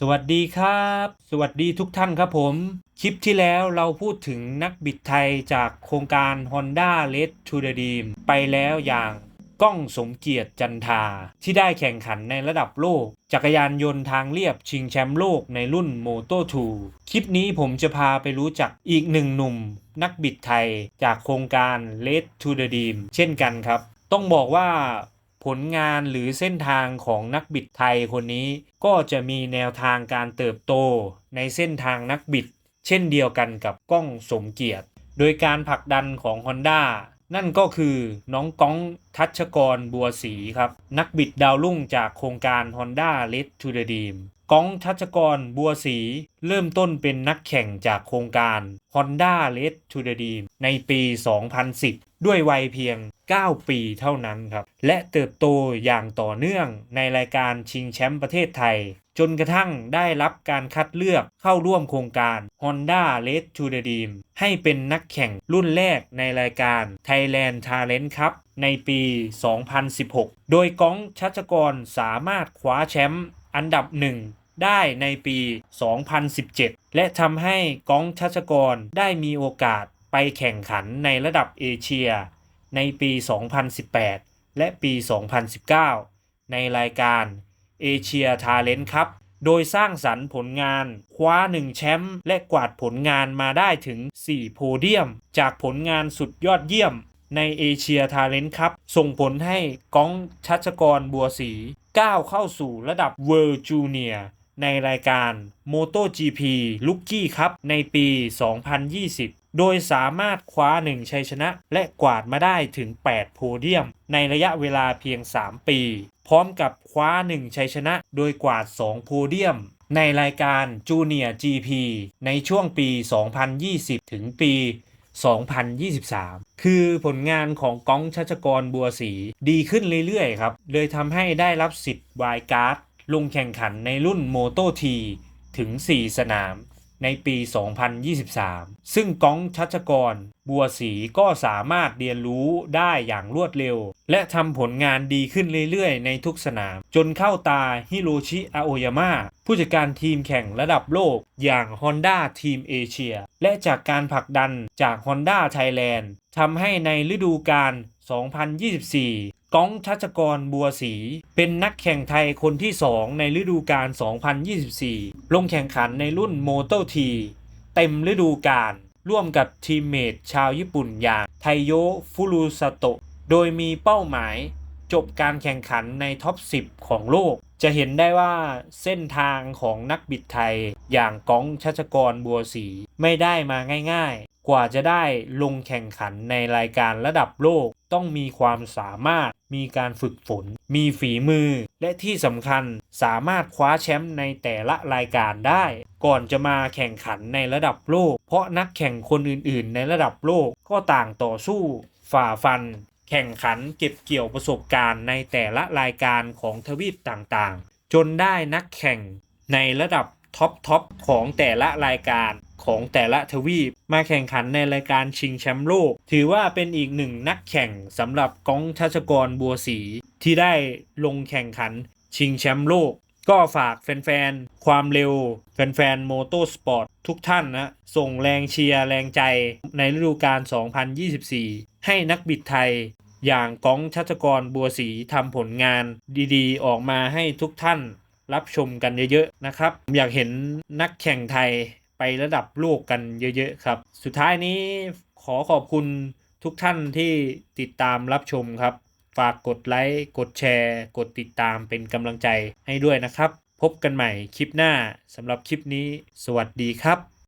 สวัสดีครับ สวัสดีทุกท่านครับผม คลิปที่แล้วเราพูดถึงนักบิดไทยจากโครงการ Honda r e d to the Dream ไปแล้วอย่างก้องสมเกียรติจันทา ที่ได้แข่งขันในระดับโลก จักรยานยนต์ทางเรียบชิงแชมป์โลกในรุ่น Moto 2คลิปนี้ผมจะพาไปรู้จักอีกหนึ่งหนุ่ม นักบิดไทยจากโครงการ r e d to the Dream เช่นกันครับ ต้องบอกว่า ผลงานหรือเส้นทางของนักบิดไทยคนนี้ ก็จะมีแนวทางการเติบโตในเส้นทางนักบิด เช่นเดียวกันกับก้องสมเกียรติ โดยการผลักดันของ Honda นั่นก็คือน้องก้องทัชกรบัวศรีครับ นักบิดดาวรุ่งจากโครงการ Honda r e d to the Dream ก้องทัชกรบัวศรีเริ่มต้นเป็นนักแข่งจากโครงการ Honda r e d to the Dream ในปี 2010 ด้วยวัยเพียง 9 ปีเท่านั้นครับ และเติบโตอย่างต่อเนื่องในรายการชิงแชมป์ประเทศไทย จนกระทั่งได้รับการคัดเลือกเข้าร่วมโครงการ Honda r e d to the Dream ให้เป็นนักแข่งรุ่นแรกในรายการ Thailand Talent Cup ในปี 2016 โดยก้องชัชกรสามารถคว้าแชมป์อันดับหนึ่งได้ในปี 2017 และทำให้ก้องชัชกรได้มีโอกาสไปแข่งขันในระดับเอเชีย ในปี 2018 และปี 2019 ในรายการเอเชียทาเลนต์ครับ โดยสร้างสรรค์ผลงาน คว้า 1 แชมป์และกวาดผลงานมาได้ถึง 4 โพเดียม จากผลงานสุดยอดเยี่ยมในเอเชียทาเลนต์ครับ ส่งผลให้ก้องชัชกรบัวศรีก้าวเข้าสู่ระดับ World Junior ในรายการ MotoGP Rookie ครับในปี 2020 โดยสามารถคว้า 1 ชัยชนะ และกวาดมาได้ถึง 8 โพเดียม ในระยะเวลาเพียง 3 ปี พร้อมกับคว้า 1 ชัยชนะ โดยกวาด 2 โพเดียม ในรายการ Junior GP ในช่วงปี 2020 ถึงปี 2023 คือผลงานของก้องชัชกรบัวศรีดีขึ้นเรื่อยๆครับ เลยทำให้ได้รับสิทธิ์วายการ์ดลงแข่งขันในรุ่นโมโตทีถึง 4 สนาม ในปี 2023 ซึ่งก้องชัชกร บัวศรีก็สามารถเรียนรู้ได้อย่างรวดเร็ว และทำผลงานดีขึ้นเรื่อยๆ ในทุกสนาม จนเข้าตาฮิโรชิอาโอยาม่าผู้จัดการทีมแข่งระดับโลกอย่าง Honda ทีมเอเชีย และจากการผลักดันจาก Honda Thailand ทำให้ในฤดูกาล2024 ก้องชัชกรบัวศรีเป็นนักแข่งไทยคนที่ 2 ในฤดูกาล 2024 ลงแข่งขันในรุ่นโมโตทีเต็มฤดูกาลร่วมกับทีมเมทชาวญี่ปุ่นอย่างไทโยฟุรุสโตะ โดยมีเป้าหมายจบการแข่งขันในท็อป 10 ของโลก จะเห็นได้ว่าเส้นทางของนักบิดไทยอย่างก้องชัชกรบัวศรีไม่ได้มาง่าย กว่าจะได้ลงแข่งขันในรายการระดับโลก ต้องมีความสามารถ มีการฝึกฝน มีฝีมือ และที่สำคัญสามารถคว้าแชมป์ในแต่ละรายการได้ ก่อนจะมาแข่งขันในระดับโลก เพราะนักแข่งคนอื่นๆ ในระดับโลกก็ต่างต่อสู้ ฝ่าฟัน แข่งขันเก็บเกี่ยวประสบการณ์ในแต่ละรายการของทวีปต่างๆ จนได้นักแข่งในระดับท็อปทอปของแต่ละรายการ ของแต่ละทวีปมาแข่งขันในรายการชิงแชมป์โลก ถือว่าเป็นอีกหนึ่งนักแข่งสำหรับก้องชัชกรบัวศรีที่ได้ลงแข่งขันชิงแชมป์โลก ก็ฝากแฟนๆ ความเร็ว แฟนๆ โมโตสปอร์ตทุกท่านนะ ส่งแรงเชียร์แรงใจในฤดูกาล 2024 ให้นักบิดไทยอย่างก้องชัชกรบัวศรีทำผลงานดีๆ ออกมาให้ทุกท่านรับชมกันเยอะๆนะครับ อยากเห็นนักแข่งไทย ไประดับโลกกันเยอะๆครับ สุดท้ายนี้ขอขอบคุณทุกท่านที่ติดตามรับชมครับ ฝากกดไลค์ กดแชร์ กดติดตามเป็นกำลังใจให้ด้วยนะครับ พบกันใหม่คลิปหน้าสำหรับคลิปนี้ สวัสดีครับ